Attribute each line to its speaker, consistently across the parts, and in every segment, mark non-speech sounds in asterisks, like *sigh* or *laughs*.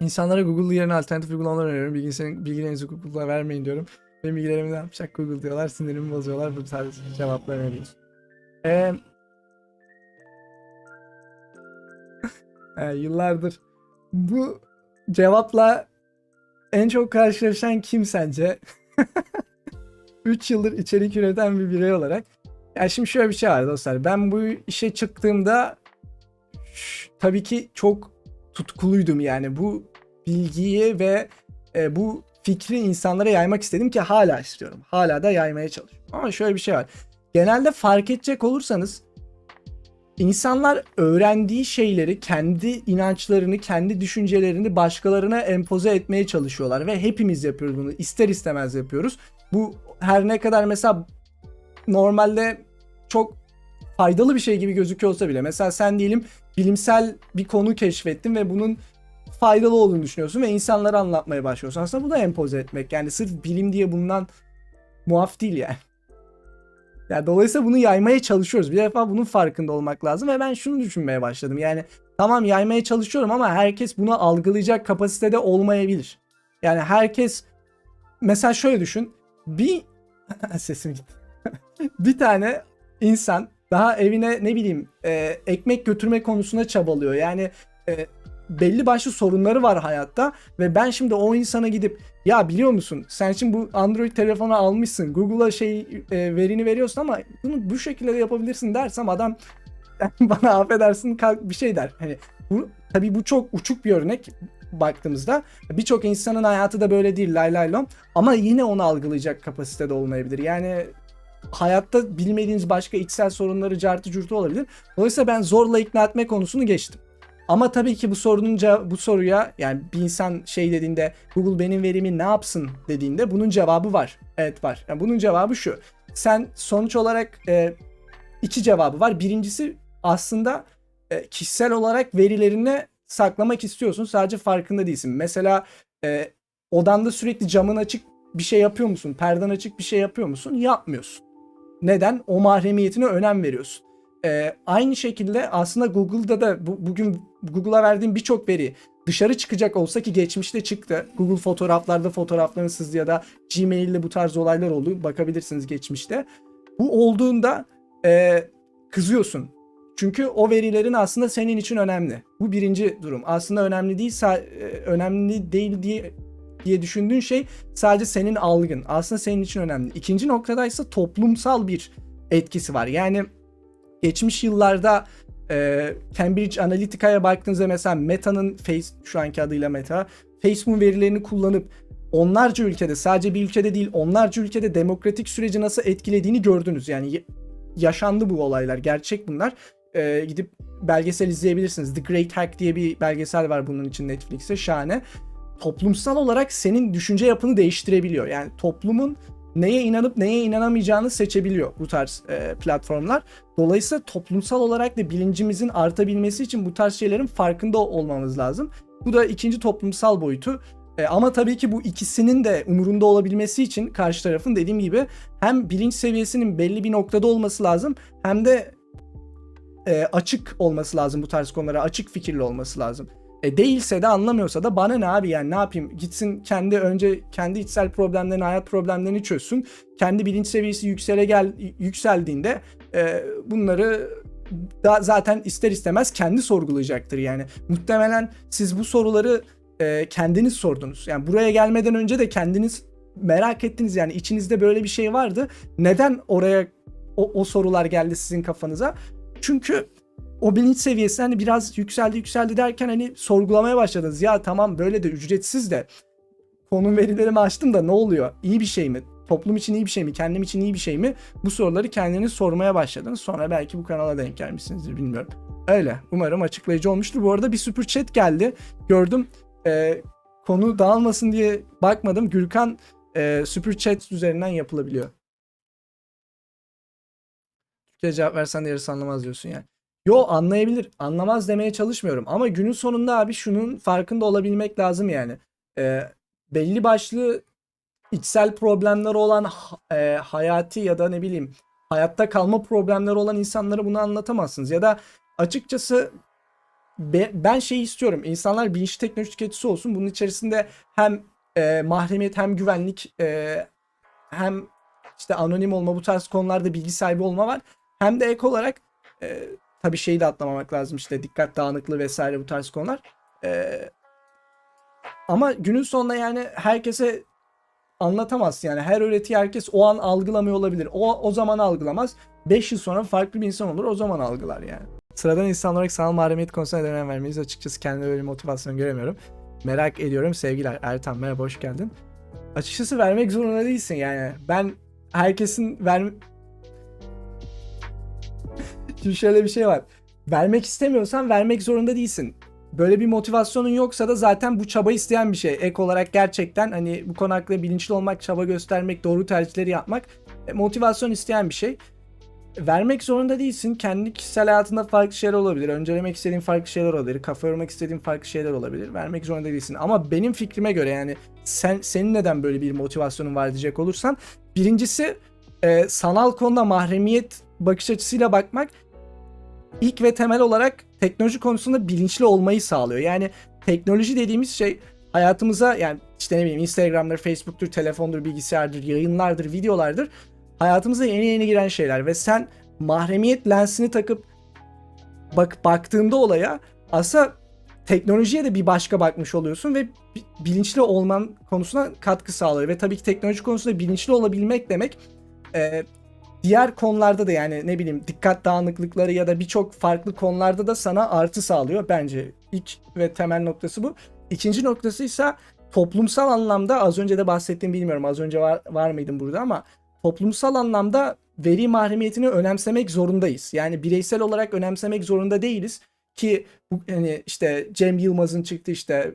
Speaker 1: İnsanlara Google yerine alternatif uygulamalar öneriyorum. Bilgisayarın, bilgilerinizi Google'a vermeyin diyorum. Benim bilgilerimi ne yapacak Google diyorlar. Sinirimi bozuyorlar. Bu tarz cevaplar veriyoruz. Ee, *laughs* yıllardır bu cevapla en çok karşılaşan kim sence? *laughs* 3 yıldır içerik üreten bir birey olarak. Yani şimdi şöyle bir şey var dostlar. Ben bu işe çıktığımda ş- tabii ki çok tutkuluydum yani bu bilgiyi ve e, bu fikri insanlara yaymak istedim ki hala istiyorum. Hala da yaymaya çalışıyorum. Ama şöyle bir şey var. Genelde fark edecek olursanız insanlar öğrendiği şeyleri, kendi inançlarını, kendi düşüncelerini başkalarına empoze etmeye çalışıyorlar ve hepimiz yapıyoruz bunu. İster istemez yapıyoruz. Bu her ne kadar mesela normalde çok faydalı bir şey gibi gözüküyor olsa bile mesela sen diyelim bilimsel bir konu keşfettin ve bunun faydalı olduğunu düşünüyorsun ve insanlara anlatmaya başlıyorsun. Aslında bu da empoze etmek. Yani sırf bilim diye bundan muaf değil yani. Yani dolayısıyla bunu yaymaya çalışıyoruz. Bir defa bunun farkında olmak lazım ve ben şunu düşünmeye başladım. Yani tamam yaymaya çalışıyorum ama herkes bunu algılayacak kapasitede olmayabilir. Yani herkes mesela şöyle düşün. Bir *laughs* sesim gitti. *laughs* bir tane insan daha evine ne bileyim e, ekmek götürme konusunda çabalıyor. Yani e, belli başlı sorunları var hayatta ve ben şimdi o insana gidip ya biliyor musun sen şimdi bu Android telefonu almışsın Google'a şey e, verini veriyorsun ama bunu bu şekilde de yapabilirsin dersem adam *laughs* bana affedersin bir şey der. Hani bu tabii bu çok uçuk bir örnek baktığımızda birçok insanın hayatı da böyle değil lay lay lom ama yine onu algılayacak kapasitede olmayabilir. Yani hayatta bilmediğiniz başka içsel sorunları cartı curtu olabilir. Dolayısıyla ben zorla ikna etme konusunu geçtim. Ama tabii ki bu sorunun ce- bu soruya yani bir insan şey dediğinde Google benim verimi ne yapsın dediğinde bunun cevabı var. Evet var. Yani bunun cevabı şu. Sen sonuç olarak e, iki cevabı var. Birincisi aslında e, kişisel olarak verilerini saklamak istiyorsun. Sadece farkında değilsin. Mesela e, odanda sürekli camın açık bir şey yapıyor musun? Perden açık bir şey yapıyor musun? Yapmıyorsun. Neden? O mahremiyetine önem veriyorsun. Ee, aynı şekilde aslında Google'da da bu, bugün Google'a verdiğim birçok veri dışarı çıkacak olsa ki geçmişte çıktı. Google fotoğraflarda fotoğraflarını sızdı ya da Gmail'de bu tarz olaylar oldu. Bakabilirsiniz geçmişte. Bu olduğunda e, kızıyorsun. Çünkü o verilerin aslında senin için önemli. Bu birinci durum. Aslında önemli değil, e, önemli değil diye diye düşündüğün şey sadece senin algın. Aslında senin için önemli. İkinci noktada ise toplumsal bir etkisi var. Yani geçmiş yıllarda e, Cambridge Analytica'ya baktığınızda mesela Meta'nın face şu anki adıyla Meta Facebook verilerini kullanıp onlarca ülkede sadece bir ülkede değil onlarca ülkede demokratik süreci nasıl etkilediğini gördünüz. Yani yaşandı bu olaylar. Gerçek bunlar. E, gidip belgesel izleyebilirsiniz. The Great Hack diye bir belgesel var bunun için Netflix'te. Şahane. Toplumsal olarak senin düşünce yapını değiştirebiliyor. Yani toplumun neye inanıp neye inanamayacağını seçebiliyor bu tarz e, platformlar. Dolayısıyla toplumsal olarak da bilincimizin artabilmesi için bu tarz şeylerin farkında olmamız lazım. Bu da ikinci toplumsal boyutu. E, ama tabii ki bu ikisinin de umurunda olabilmesi için karşı tarafın dediğim gibi hem bilinç seviyesinin belli bir noktada olması lazım hem de e, açık olması lazım bu tarz konulara, açık fikirli olması lazım. E, değilse de anlamıyorsa da bana ne abi yani ne yapayım? Gitsin kendi önce kendi içsel problemlerini, hayat problemlerini çözsün. Kendi bilinç seviyesi yüksele gel yükseldiğinde e, bunları da zaten ister istemez kendi sorgulayacaktır yani. Muhtemelen siz bu soruları e, kendiniz sordunuz. Yani buraya gelmeden önce de kendiniz merak ettiniz yani içinizde böyle bir şey vardı. Neden oraya o, o sorular geldi sizin kafanıza? Çünkü o bilinç seviyesi hani biraz yükseldi yükseldi derken hani sorgulamaya başladınız. Ya tamam böyle de ücretsiz de konum verilerimi açtım da ne oluyor? İyi bir şey mi? Toplum için iyi bir şey mi? Kendim için iyi bir şey mi? Bu soruları kendiniz sormaya başladınız. Sonra belki bu kanala denk gelmişsinizdir bilmiyorum. Öyle. Umarım açıklayıcı olmuştur. Bu arada bir super chat geldi. Gördüm. Ee, konu dağılmasın diye bakmadım. Gürkan e, super chat üzerinden yapılabiliyor. Türkçe cevap versen de yarısı anlamaz diyorsun yani. Yo anlayabilir. Anlamaz demeye çalışmıyorum. Ama günün sonunda abi şunun farkında olabilmek lazım yani. Ee, belli başlı içsel problemleri olan e, hayati ya da ne bileyim hayatta kalma problemleri olan insanlara bunu anlatamazsınız. Ya da açıkçası be- ben şey istiyorum. İnsanlar bilinçli teknoloji tüketicisi olsun. Bunun içerisinde hem e, mahremiyet hem güvenlik e, hem işte anonim olma bu tarz konularda bilgi sahibi olma var. Hem de ek olarak e, tabii şeyi de atlamamak lazım işte dikkat dağınıklığı vesaire bu tarz konular. E, ama günün sonunda yani herkese anlatamazsın yani her öğretiyi herkes o an algılamıyor olabilir. O, o zaman algılamaz. 5 yıl sonra farklı bir insan olur o zaman algılar yani. Sıradan insan olarak sanal mahremiyet konusuna önem vermeyiz. Açıkçası kendime böyle motivasyon göremiyorum. Merak ediyorum sevgiler. Ertan merhaba hoş geldin. Açıkçası vermek zorunda değilsin yani. Ben herkesin ver... Şimdi şöyle bir şey var. Vermek istemiyorsan vermek zorunda değilsin. Böyle bir motivasyonun yoksa da zaten bu çaba isteyen bir şey. Ek olarak gerçekten hani bu konu hakkında bilinçli olmak, çaba göstermek, doğru tercihleri yapmak e, motivasyon isteyen bir şey. Vermek zorunda değilsin. Kendi kişisel hayatında farklı şeyler olabilir. Öncelemek istediğin farklı şeyler olabilir. Kafa yormak istediğin farklı şeyler olabilir. Vermek zorunda değilsin. Ama benim fikrime göre yani sen senin neden böyle bir motivasyonun var diyecek olursan birincisi e, sanal konuda mahremiyet bakış açısıyla bakmak ilk ve temel olarak teknoloji konusunda bilinçli olmayı sağlıyor. Yani teknoloji dediğimiz şey hayatımıza yani işte ne bileyim Instagram'dır, Facebook'tur, telefondur, bilgisayardır, yayınlardır, videolardır. Hayatımıza yeni yeni giren şeyler ve sen mahremiyet lensini takıp bak baktığında olaya aslında teknolojiye de bir başka bakmış oluyorsun ve bi- bilinçli olman konusuna katkı sağlıyor ve tabii ki teknoloji konusunda bilinçli olabilmek demek e, diğer konularda da yani ne bileyim dikkat dağınıklıkları ya da birçok farklı konularda da sana artı sağlıyor bence. İlk ve temel noktası bu. İkinci noktası ise toplumsal anlamda az önce de bahsettiğim bilmiyorum az önce var, var mıydım burada ama toplumsal anlamda veri mahremiyetini önemsemek zorundayız. Yani bireysel olarak önemsemek zorunda değiliz ki bu hani işte Cem Yılmaz'ın çıktı işte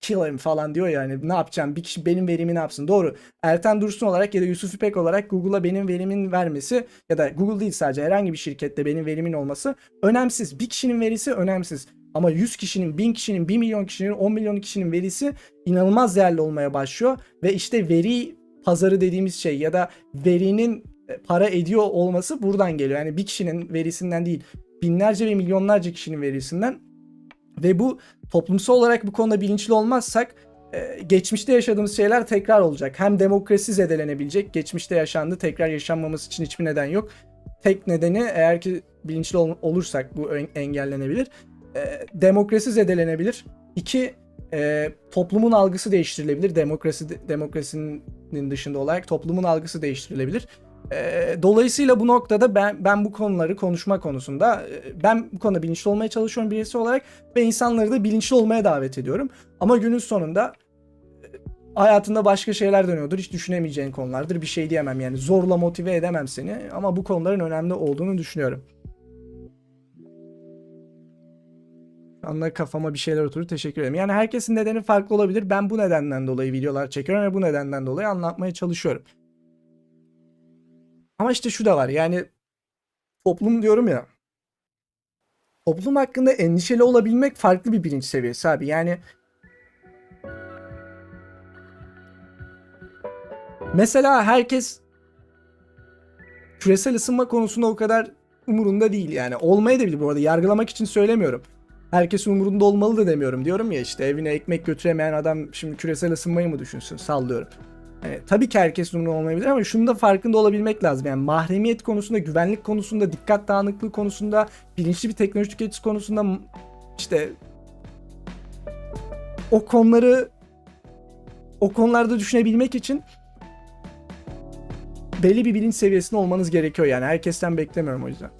Speaker 1: kill him falan diyor yani ne yapacağım bir kişi benim verimi ne yapsın doğru Erten Dursun olarak ya da Yusuf İpek olarak Google'a benim verimin vermesi ya da Google değil sadece herhangi bir şirkette benim verimin olması önemsiz. Bir kişinin verisi önemsiz. Ama 100 kişinin, 1000 kişinin, 1 milyon kişinin, 10 milyon kişinin verisi inanılmaz değerli olmaya başlıyor. Ve işte veri pazarı dediğimiz şey ya da verinin e, para ediyor olması buradan geliyor. Yani bir kişinin verisinden değil, binlerce ve milyonlarca kişinin verisinden. Ve bu toplumsal olarak bu konuda bilinçli olmazsak e, geçmişte yaşadığımız şeyler tekrar olacak. Hem demokrasi zedelenebilecek. Geçmişte yaşandı. Tekrar yaşanmaması için hiçbir neden yok. Tek nedeni eğer ki bilinçli ol- olursak bu en- engellenebilir. E, demokrasi zedelenebilir. İki, e, toplumun algısı değiştirilebilir. Demokrasi demokrasinin dışında olarak toplumun algısı değiştirilebilir. E, dolayısıyla bu noktada ben ben bu konuları konuşma konusunda e, ben bu konuda bilinçli olmaya çalışıyorum birisi olarak ve insanları da bilinçli olmaya davet ediyorum. Ama günün sonunda e, hayatında başka şeyler dönüyordur. Hiç düşünemeyeceğin konulardır. Bir şey diyemem yani. Zorla motive edemem seni. Ama bu konuların önemli olduğunu düşünüyorum. Anla kafama bir şeyler oturdu. Teşekkür ederim. Yani herkesin nedeni farklı olabilir. Ben bu nedenden dolayı videolar çekiyorum ve bu nedenden dolayı anlatmaya çalışıyorum. Ama işte şu da var. Yani toplum diyorum ya. Toplum hakkında endişeli olabilmek farklı bir bilinç seviyesi abi. Yani Mesela herkes küresel ısınma konusunda o kadar umurunda değil yani. Olmaya da bilir bu arada. Yargılamak için söylemiyorum. Herkes umurunda olmalı da demiyorum. Diyorum ya işte evine ekmek götüremeyen adam şimdi küresel ısınmayı mı düşünsün? Sallıyorum. Yani tabii ki herkes umurunda olmayabilir ama şunu da farkında olabilmek lazım. Yani mahremiyet konusunda, güvenlik konusunda, dikkat dağınıklığı konusunda, bilinçli bir teknoloji tüketicisi konusunda işte o konuları o konularda düşünebilmek için belli bir bilinç seviyesinde olmanız gerekiyor yani. Herkesten beklemiyorum o yüzden.